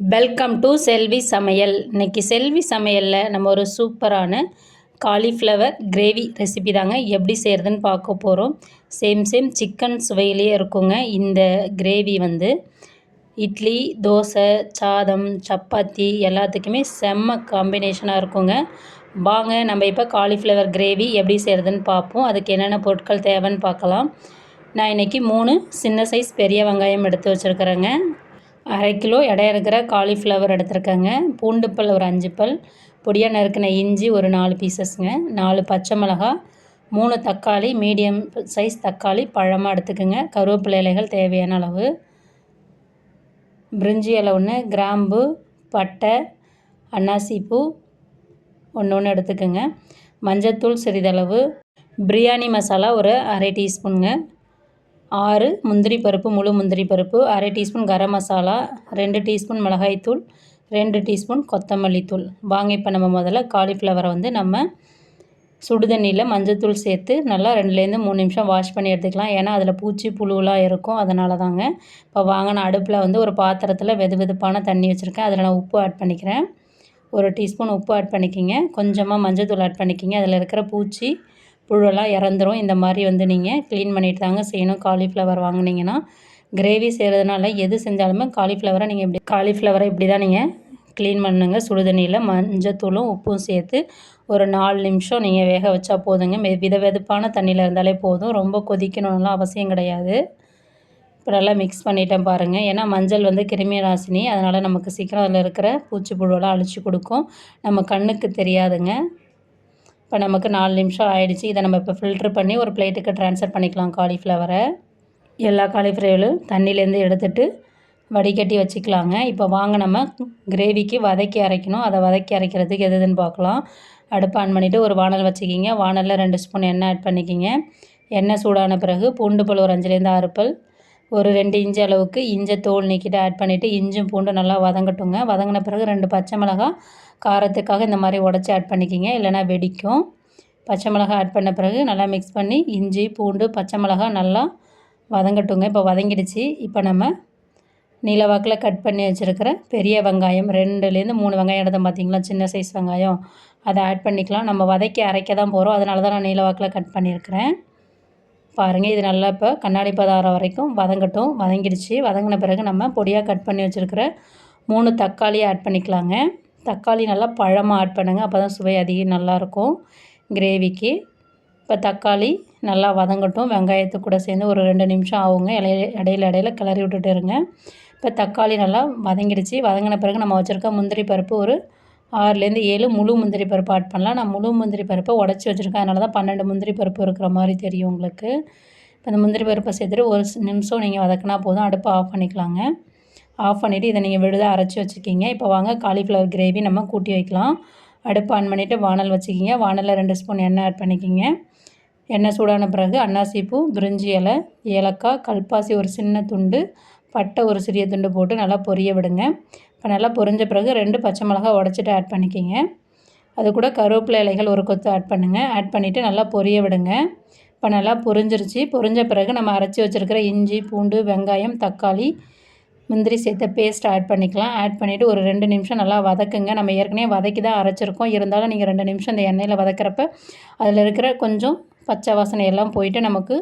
Welcome to செல்வி சமையல் இன்னைக்கு செல்வி சமையலில் நம்ம ஒரு சூப்பரான காலிஃப்ளவர் கிரேவி ரெசிபி தாங்க எப்படி செய்கிறதுன்னு பார்க்க போகிறோம் சேம் சேம் சிக்கன் சுவையிலேயே இருக்குங்க. இந்த கிரேவி வந்து இட்லி தோசை சாதம் சப்பாத்தி எல்லாத்துக்குமே செம்ம காம்பினேஷனாக இருக்குங்க. வாங்க நம்ம இப்போ காலிஃப்ளவர் கிரேவி எப்படி செய்கிறதுன்னு பார்ப்போம். அதுக்கு என்னென்ன பொருட்கள் தேவைன்னு பார்க்கலாம். நான் இன்றைக்கி மூணு சின்ன சைஸ் பெரிய வெங்காயம் எடுத்து வச்சுருக்குறேங்க. அரை கிலோ எடை இருக்கிற காலிஃப்ளவர் எடுத்துருக்கேங்க. பூண்டு பல் ஒரு அஞ்சு பல் பொடியாக நறுக்கின இஞ்சி ஒரு நாலு பீசஸ்ங்க நாலு பச்சை மிளகா மூணு தக்காளி மீடியம் சைஸ் தக்காளி பழமாக எடுத்துக்கோங்க. கருவேப்பிலை இலைகள் தேவையான அளவு. பிரிஞ்சி இலை ஒன்று கிராம்பு பட்டை அன்னாசிப்பூ ஒன்று ஒன்று எடுத்துக்கோங்க. மஞ்சத்தூள் சிறிதளவு. பிரியாணி மசாலா ஒரு அரை டீஸ்பூனுங்க ஆறு முந்திரி பருப்பு முழு முந்திரி பருப்பு அரை டீஸ்பூன் கரம் மசாலா ரெண்டு டீஸ்பூன் மிளகாய்த்தூள் ரெண்டு டீஸ்பூன் கொத்தமல்லி தூள். வாங்க இப்போ நம்ம முதல்ல காலிஃப்ளவரை வந்து நம்ம சுடுதண்ணியில் மஞ்சத்தூள் சேர்த்து நல்லா ரெண்டுலேருந்து மூணு நிமிஷம் வாஷ் பண்ணி எடுத்துக்கலாம். ஏன்னா அதில் பூச்சி புழுலாம் இருக்கும். அதனால தாங்க. இப்போ வாங்க நான் அடுப்பில் வந்து ஒரு பாத்திரத்தில் வெது வெதுப்பான தண்ணி வச்சுருக்கேன். அதில் நான் உப்பு ஆட் பண்ணிக்கிறேன். ஒரு டீஸ்பூன் உப்பு ஆட் பண்ணிக்கிங்க. கொஞ்சமாக மஞ்சத்தூள் ஆட் பண்ணிக்கிங்க. அதில் இருக்கிற பூச்சி புழுவெல்லாம் இறந்துரும். இந்த மாதிரி வந்து நீங்கள் க்ளீன் பண்ணிட்டு தாங்க செய்யணும். காலிஃப்ளவர் வாங்கினீங்கன்னா கிரேவி செய்கிறதுனால எது செஞ்சாலுமே காலிஃப்ளவரை நீங்கள் இப்படி காலிஃப்ளவரை இப்படி தான் நீங்கள் க்ளீன் பண்ணுங்க. சுடுதண்ணியில் மஞ்சத்தூளும் உப்பும் சேர்த்து ஒரு நாலு நிமிஷம் நீங்கள் வேக வச்சா போதுங்க. மெ வித வெதுப்பான தண்ணியில் இருந்தாலே போதும். ரொம்ப கொதிக்கணும்லாம் அவசியம் கிடையாது. இப்போ நல்லா மிக்ஸ் பண்ணிட்டேன் பாருங்கள் ஏன்னா மஞ்சள் வந்து கிருமி ராசினி அதனால் நமக்கு சீக்கிரம் அதில் இருக்கிற பூச்சி புழுவெல்லாம் அழிச்சு கொடுக்கும். நம்ம கண்ணுக்கு தெரியாதுங்க. இப்போ நமக்கு நாலு நிமிஷம் ஆயிடுச்சு. இதை நம்ம இப்போ ஃபில்ட்ரு பண்ணி ஒரு பிளேட்டுக்கு ட்ரான்ஸ்ஃபர் பண்ணிக்கலாம் காலிஃப்ளவரை எல்லா காலிஃப்ளவரும் தண்ணியிலேருந்து எடுத்துட்டு வடிகட்டி வச்சுக்கலாங்க. இப்போ வாங்க நம்ம கிரேவிக்கு வதக்கி அரைக்கணும். அதை வதக்கி அரைக்கிறதுக்கு எது எதுன்னு பார்க்கலாம். அடுப்பு ஆன் பண்ணிவிட்டு ஒரு வானல் வச்சுக்கிங்க. வானலில் ரெண்டு ஸ்பூன் எண்ணெய் ஆட் பண்ணிக்கிங்க. எண்ணெய் சூடான பிறகு பூண்டு பல் ஒரு அஞ்சுலேருந்து ஆறு பல். ஒரு ரெண்டு இன்ச்சு அளவுக்கு இஞ்சை தோல் நீக்கிட்டு ஆட் பண்ணிவிட்டு இஞ்சும் பூண்டும் நல்லா வதங்கட்டுங்க. வதங்கின பிறகு ரெண்டு பச்சை மிளகாய் காரத்துக்காக இந்த மாதிரி உடச்சி ஆட் பண்ணிக்கிங்க. இல்லைனா வெடிக்கும். பச்சை மிளகாய் ஆட் பண்ண பிறகு நல்லா மிக்ஸ் பண்ணி இஞ்சி பூண்டு பச்சை மிளகாய் நல்லா வதங்கட்டுங்க. இப்போ வதங்கிடுச்சு. இப்போ நம்ம நீலவாக்கில் கட் பண்ணி வச்சுருக்கிற பெரிய வெங்காயம் ரெண்டுலேருந்து மூணு வெங்காயம் எடுத்தோம் பார்த்திங்களா? சின்ன சைஸ் வெங்காயம். அதை ஆட் பண்ணிக்கலாம். நம்ம வதக்கி அரைக்க தான் போகிறோம் அதனால தான் நான் நீலவாக்கில் கட் பண்ணியிருக்கிறேன். பாருங்கள் இது நல்லா இப்போ கண்ணாடி பதாரம் வரைக்கும் வதங்கட்டும் வதங்கிடுச்சு. வதங்கின பிறகு நம்ம பொடியாக கட் பண்ணி வச்சுருக்கிற மூணு தக்காளியை ஆட் பண்ணிக்கலாங்க. தக்காளி நல்லா பழமாக ஆட் பண்ணுங்கள் அப்போ தான் சுவை அதிகம் நல்லாயிருக்கும் கிரேவிக்கு இப்போ தக்காளி நல்லா வதங்கட்டும் வெங்காயத்து கூட சேர்ந்து ஒரு ரெண்டு நிமிஷம் ஆகுங்க. இலைய இடையில இடையில கிளறி விட்டுட்டு இருங்க. இப்போ தக்காளி நல்லா வதங்கிடுச்சு. வதங்கின பிறகு நம்ம வச்சுருக்க முந்திரி பருப்பு ஒரு ஆறுலேருந்து ஏழு முழு முந்திரி பருப்பு ஆட் பண்ணலாம். நான் முழு முந்திரி பருப்பை உடச்சி வச்சுருக்கேன். அதனால தான் பன்னெண்டு முந்திரி பருப்பு இருக்கிற மாதிரி தெரியும் உங்களுக்கு. இப்போ இந்த முந்திரி பருப்பை சேர்த்துட்டு ஒரு நிமிஷம் நீங்கள் வதக்கினா போதும். அடுப்பை ஆஃப் பண்ணிக்கலாங்க. ஆஃப் பண்ணிவிட்டு இதை நீங்கள் விழுதாக அரைச்சி வச்சுக்கிங்க இப்போ வாங்க காலிஃப்ளவர் கிரேவி நம்ம கூட்டி வைக்கலாம். அடுப்பு ஆன் பண்ணிவிட்டு வானல் வச்சுக்கிங்க. வானலில் ரெண்டு ஸ்பூன் எண்ணெய் ஆட் பண்ணிக்கிங்க. எண்ணெய் சூடான பிறகு அன்னாசிப்பூ பிரிஞ்சி இலை ஏலக்காய் கல்பாசி ஒரு சின்ன துண்டு பட்டை ஒரு சிறிய துண்டு போட்டு நல்லா பொரிய விடுங்க. இப்போ நல்லா பொரிஞ்ச பிறகு ரெண்டு பச்சை மிளகா உடச்சிட்டு ஆட் பண்ணிக்கிங்க. அது கூட கருவேப்பிலை இலைகள் ஒரு கொத்து ஆட் பண்ணுங்கள் ஆட் பண்ணிவிட்டு நல்லா பொரிய விடுங்க. இப்போ நல்லா பொரிஞ்சிருச்சு. பொரிஞ்ச பிறகு நம்ம அரைச்சி வச்சுருக்கிற இஞ்சி பூண்டு வெங்காயம் தக்காளி முந்திரி சேர்த்த பேஸ்ட் ஆட் பண்ணிக்கலாம். ஆட் பண்ணிவிட்டு ஒரு ரெண்டு நிமிஷம் நல்லா வதக்குங்க. நம்ம ஏற்கனவே வதக்கி தான் அரைச்சிருக்கோம். இருந்தாலும் நீங்கள் ரெண்டு நிமிஷம் இந்த எண்ணெயில் வதக்கிறப்ப அதில் இருக்கிற கொஞ்சம் பச்சை வாசனை எல்லாம் போயிட்டு நமக்கு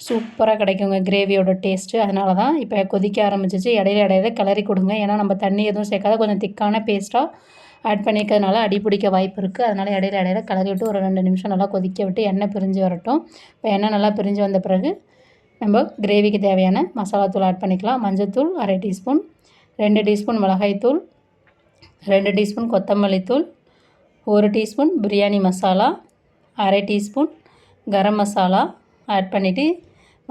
சூப்பராக கிடைக்குங்க கிரேவியோட டேஸ்ட்டு அதனால தான் இப்போ கொதிக்க ஆரம்பிச்சிச்சு. இடையில இடையில கிளறி கொடுங்க. ஏன்னா நம்ம தண்ணி எதுவும் சேர்க்காத கொஞ்சம் திக்கான பேஸ்ட்டாக ஆட் பண்ணிக்கிறதுனால அடி பிடிக்க வாய்ப்பு இருக்குது அதனால் இடையில இடையில கிளறி விட்டு ஒரு ரெண்டு நிமிஷம் நல்லா கொதிக்க விட்டு எண்ணெய் பிரிஞ்சு வரட்டும். இப்போ எண்ணெய் நல்லா பிரிஞ்சு வந்த பிறகு நம்ம கிரேவிக்கு தேவையான மசாலாத்தூள் ஆட் பண்ணிக்கலாம். மஞ்சத்தூள் அரை டீஸ்பூன் ரெண்டு டீஸ்பூன் மிளகாய்த்தூள் ரெண்டு டீஸ்பூன் கொத்தமல்லி தூள் ஒரு டீஸ்பூன் பிரியாணி மசாலா அரை டீஸ்பூன் கரம் மசாலா ஆட் பண்ணிவிட்டு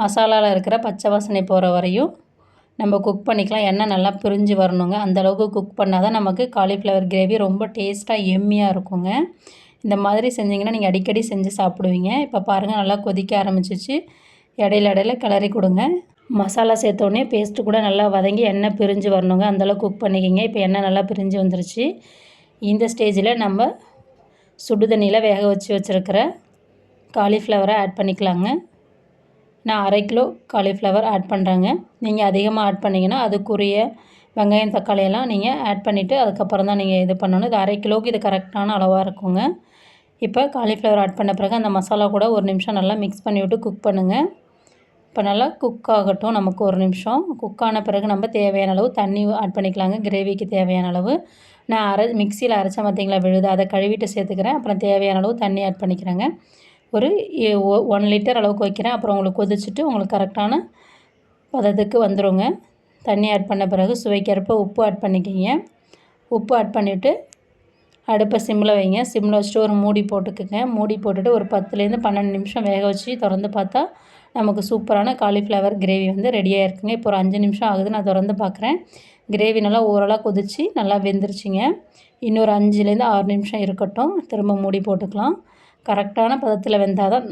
மசாலாவில் இருக்கிற பச்சை வாசனை போகிற வரையும் நம்ம குக் பண்ணிக்கலாம். எண்ணெய் நல்லா பிரிஞ்சு வரணுங்க. அந்தளவுக்கு குக் பண்ணால் தான் நமக்கு காலிஃப்ளவர் கிரேவி ரொம்ப டேஸ்ட்டாக எம்மியாக இருக்குங்க. இந்த மாதிரி செஞ்சிங்கன்னா நீங்கள் அடிக்கடி செஞ்சு சாப்பிடுவீங்க. இப்போ பாருங்கள் நல்லா கொதிக்க ஆரம்பிச்சிச்சு. இடையில இடையில கிளறி கொடுங்க. மசாலா சேர்த்தோடனே பேஸ்ட்டு கூட நல்லா வதங்கி எண்ணெய் பிரிஞ்சு வரணுங்க. அந்தளவுக்கு குக் பண்ணிக்கிங்க. இப்போ எண்ணெய் நல்லா பிரிஞ்சு வந்துருச்சு. இந்த ஸ்டேஜில் நம்ம சுடு தண்ணியில் வேக வச்சு வச்சுருக்கிற காலிஃப்ளவரை ஆட் பண்ணிக்கலாங்க. நான் அரை கிலோ காலிஃப்ளவர் ஆட் பண்ணுறேங்க நீங்கள் அதிகமாக ஆட் பண்ணிங்கன்னா அதுக்குரிய வெங்காயம் தக்காளியெல்லாம் நீங்கள் ஆட் பண்ணிவிட்டு அதுக்கப்புறம் தான் நீங்கள் இது பண்ணணும். இது அரை கிலோவுக்கு இது கரெக்டான அளவாக இருக்குங்க. இப்போ காலிஃப்ளவர் ஆட் பண்ண பிறகு அந்த மசாலா கூட ஒரு நிமிஷம் நல்லா மிக்ஸ் பண்ணி விட்டு குக் பண்ணுங்கள் இப்போ நல்லா குக் ஆகட்டும் நமக்கு ஒரு நிமிஷம். குக் ஆன பிறகு நம்ம தேவையான அளவு தண்ணி ஆட் பண்ணிக்கலாங்க. கிரேவிக்கு தேவையான அளவு. நான் அரை மிக்சியில் அரைச்ச பார்த்திங்களா விழுது. அதை கழுவிட்டு சேர்த்துக்கிறேன். அப்புறம் தேவையான அளவு தண்ணி ஆட் பண்ணிக்கிறேங்க. ஒரு ஒன் லிட்டர் அளவுக்கு வைக்கிறேன். அப்புறம் உங்களுக்கு கொதிச்சுட்டு உங்களுக்கு கரெக்டான பதத்துக்கு வந்துடுங்க தண்ணி ஆட் பண்ண பிறகு சுவைக்கிறப்ப உப்பு ஆட் பண்ணிக்கிங்க. உப்பு ஆட் பண்ணிவிட்டு அடுப்பை சிம்மில் வைங்க. சிம்மில் வச்சுட்டு ஒரு மூடி போட்டுக்குங்க. மூடி போட்டுட்டு ஒரு பத்துலேருந்து பன்னெண்டு நிமிஷம் வேக வச்சு திறந்து பார்த்தா நமக்கு சூப்பரான காலிஃப்ளவர் கிரேவி வந்து ரெடியாக இருக்குங்க இப்போ ஒரு அஞ்சு நிமிஷம் ஆகுது. நான் திறந்து பார்க்குறேன். கிரேவி நல்லா ஓரளவு கொதிச்சு நல்லா வெந்துருச்சுங்க. இன்னொரு அஞ்சுலேருந்து ஆறு நிமிஷம் இருக்கட்டும். திரும்ப மூடி போட்டுக்கலாம். கரெக்டான பதத்தில் வெந்தால் தான்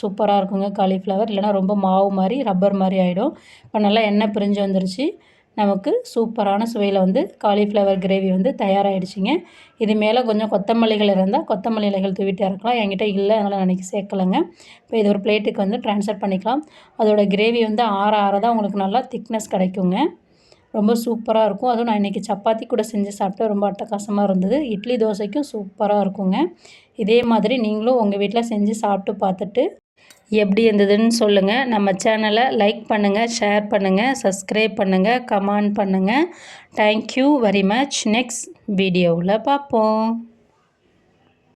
சூப்பராக இருக்குங்க. காலிஃப்ளவர். இல்லைனா ரொம்ப மாவு மாதிரி ரப்பர் மாதிரி ஆகிடும் இப்போ நல்லா எண்ணெய் பிரிஞ்சு வந்துருச்சு. நமக்கு சூப்பரான சுவையில் வந்து காலிஃப்ளவர் கிரேவி வந்து தயாராகிடுச்சிங்க இது மேலே கொஞ்சம் கொத்தமல்லிகள் இருந்தால் கொத்தமல்லி இலைகள் தூவிட்டு இறக்கலாம். என்கிட்ட இல்லை அதனால் அன்றைக்கி சேர்க்கலைங்க. இப்போ இது ஒரு பிளேட்டுக்கு வந்து ட்ரான்ஸ்ஃபர் பண்ணிக்கலாம். அதோடய கிரேவி வந்து ஆற ஆற தான் உங்களுக்கு நல்லா திக்னஸ் கிடைக்குங்க. ரொம்ப சூப்பராக இருக்கும். அதுவும் நான் இன்றைக்கி சப்பாத்தி கூட செஞ்சு சாப்பிட்டேன் ரொம்ப அட்டகாசமாக இருந்தது. இட்லி தோசைக்கும் சூப்பராக இருக்குங்க. இதே மாதிரி நீங்களும் உங்கள் வீட்டில் செஞ்சு சாப்பிட்டு பார்த்துட்டு எப்படி இருந்ததுன்னு சொல்லுங்கள் நம்ம சேனலை லைக் பண்ணுங்கள் ஷேர் பண்ணுங்கள் சப்ஸ்கிரைப் பண்ணுங்கள் கமெண்ட் பண்ணுங்கள் தேங்க்யூ வெரி மச் நெக்ஸ்ட் வீடியோவில் பார்ப்போம்.